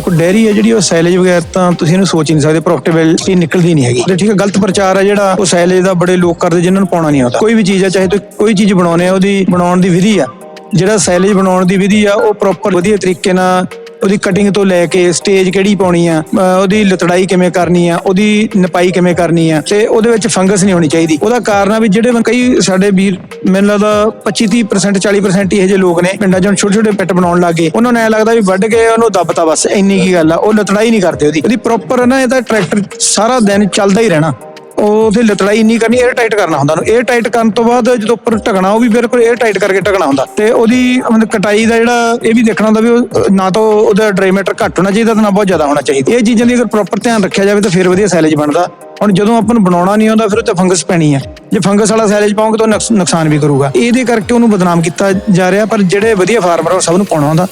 ਦੇਖੋ ਡੈਰੀ ਹੈ ਜਿਹੜੀ, ਉਹ ਸੈਲੇਜ ਵਗੈਰ ਤਾਂ ਤੁਸੀਂ ਇਹਨੂੰ ਸੋਚ ਹੀ ਨਹੀਂ ਸਕਦੇ ਪ੍ਰੋਫਿਟੇਬਿਲਟੀ ਨਿਕਲਦੀ ਨਹੀਂ ਹੈਗੀ। ਤੇ ਠੀਕ ਹੈ, ਗਲਤ ਪ੍ਰਚਾਰ ਹੈ ਜਿਹੜਾ, ਉਹ ਸੈਲੇਜ ਦਾ ਬੜੇ ਲੋਕ ਕਰਦੇ ਜਿਨ੍ਹਾਂ ਨੂੰ ਪਾਉਣਾ ਨਹੀਂ ਆਉਂਦਾ। ਕੋਈ ਵੀ ਚੀਜ਼ ਹੈ, ਚਾਹੇ ਤੁਸੀਂ ਕੋਈ ਚੀਜ਼ ਬਣਾਉਣੇ ਆ ਉਹਦੀ ਬਣਾਉਣ ਦੀ ਵਿਧੀ ਆ। ਜਿਹੜਾ ਸੈਲੇਜ ਬਣਾਉਣ ਦੀ ਵਿਧੀ ਆ, ਉਹ ਪ੍ਰੋਪਰ ਵਧੀਆ ਤਰੀਕੇ ਨਾਲ ਉਹਦੀ ਕਟਿੰਗ ਤੋਂ ਲੈ ਕੇ ਸਟੇਜ ਕਿਹੜੀ ਪਾਉਣੀ ਆ ਉਹਦੀ ਲਤੜਾਈ ਕਿਵੇਂ ਕਰਨੀ ਆ, ਉਹਦੀ ਨਪਾਈ ਕਿਵੇਂ ਕਰਨੀ ਆ, ਤੇ ਉਹਦੇ ਵਿੱਚ ਫੰਗਸ ਨਹੀਂ ਹੋਣੀ ਚਾਹੀਦੀ। ਉਹਦਾ ਕਾਰਨ ਆ ਵੀ ਜਿਹੜੇ ਕਈ ਸਾਡੇ ਵੀਰ, ਮੈਨੂੰ ਲੱਗਦਾ 25 30% 40% ਇਹੋ ਜਿਹੇ ਲੋਕ ਨੇ, ਪਿੰਡਾਂ 'ਚ ਛੋਟੇ ਛੋਟੇ ਪਿੱਟ ਬਣਾਉਣ ਲੱਗੇ ਉਹਨਾਂ ਨੂੰ ਐ ਲੱਗਦਾ ਵੀ ਵੱਢ ਕੇ ਉਹਨੂੰ ਦੱਬਤਾ ਬਸ, ਇੰਨੀ ਕੀ ਗੱਲ ਆ, ਉਹ ਲਤੜਾਈ ਨਹੀਂ ਕਰਦੇ ਉਹਦੀ। ਉਹਦੀ ਪ੍ਰੋਪਰ ਨਾ ਇਹਦਾ ਟਰੈਕਟਰ ਸਾਰਾ ਦਿਨ ਚੱਲਦਾ ਹੀ ਰਹਿਣਾ। ਉਹਦੇ ਲਤੜਾਈ ਇੰਨੀ ਕਰਨੀ 에ਅਰ ਟਾਈਟ ਕਰਨਾ ਹੁੰਦਾ ਨੂੰ 에ਅਰ ਟਾਈਟ ਕਰਨ ਤੋਂ ਬਾਅਦ ਜਦੋਂ ਉੱਪਰ ਢਕਣਾ, ਉਹ ਵੀ ਬਿਲਕੁਲ 에ਅਰ ਟਾਈਟ ਕਰਕੇ ਢਕਣਾ ਹੁੰਦਾ। ਤੇ ਉਹਦੀ ਕਟਾਈ ਦਾ ਜਿਹੜਾ ਇਹ ਵੀ ਦੇਖਣਾ ਹੁੰਦਾ ਵੀ ਨਾ ਤਾਂ ਉਹਦਾ ਡਰਾਈਮੀਟਰ ਘੱਟ ਹੋਣਾ ਚਾਹੀਦਾ ਨਾ ਬਹੁਤ ਜ਼ਿਆਦਾ ਹੋਣਾ ਚਾਹੀਦਾ। ਇਹ ਚੀਜ਼ਾਂ ਦੀ ਅਗਰ ਪ੍ਰੋਪਰ ਧਿਆਨ ਰੱਖਿਆ ਜਾਵੇ ਤਾਂ ਫਿਰ ਵਧੀਆ ਸੈਲੇਜ ਬਣਦਾ। ਹੁਣ ਜਦੋਂ ਆਪਾਂ ਨੂੰ ਬਣਾਉਣਾ ਨਹੀਂ ਆਉਂਦਾ, ਫਿਰ ਉਹ ਤੇ ਫੰਗਸ ਪੈਣੀ ਆ। ਜੇ ਫੰਗਸ ਵਾਲਾ ਸੈਲੇਜ ਪਾਉਂਗੇ ਤਾਂ ਨੁਕਸਾਨ ਵੀ ਕਰੂਗਾ। ਇਹਦੇ ਕਰਕੇ ਉਹਨੂੰ ਬਦਨਾਮ ਕੀਤਾ ਜਾ ਰਿਹਾ, ਪਰ ਜਿਹੜੇ ਵਧੀਆ ਫਾਰਮਰ ਉਹ ਸਭ ਨੂੰ ਪਾਉਣਾ ਹੁੰਦਾ।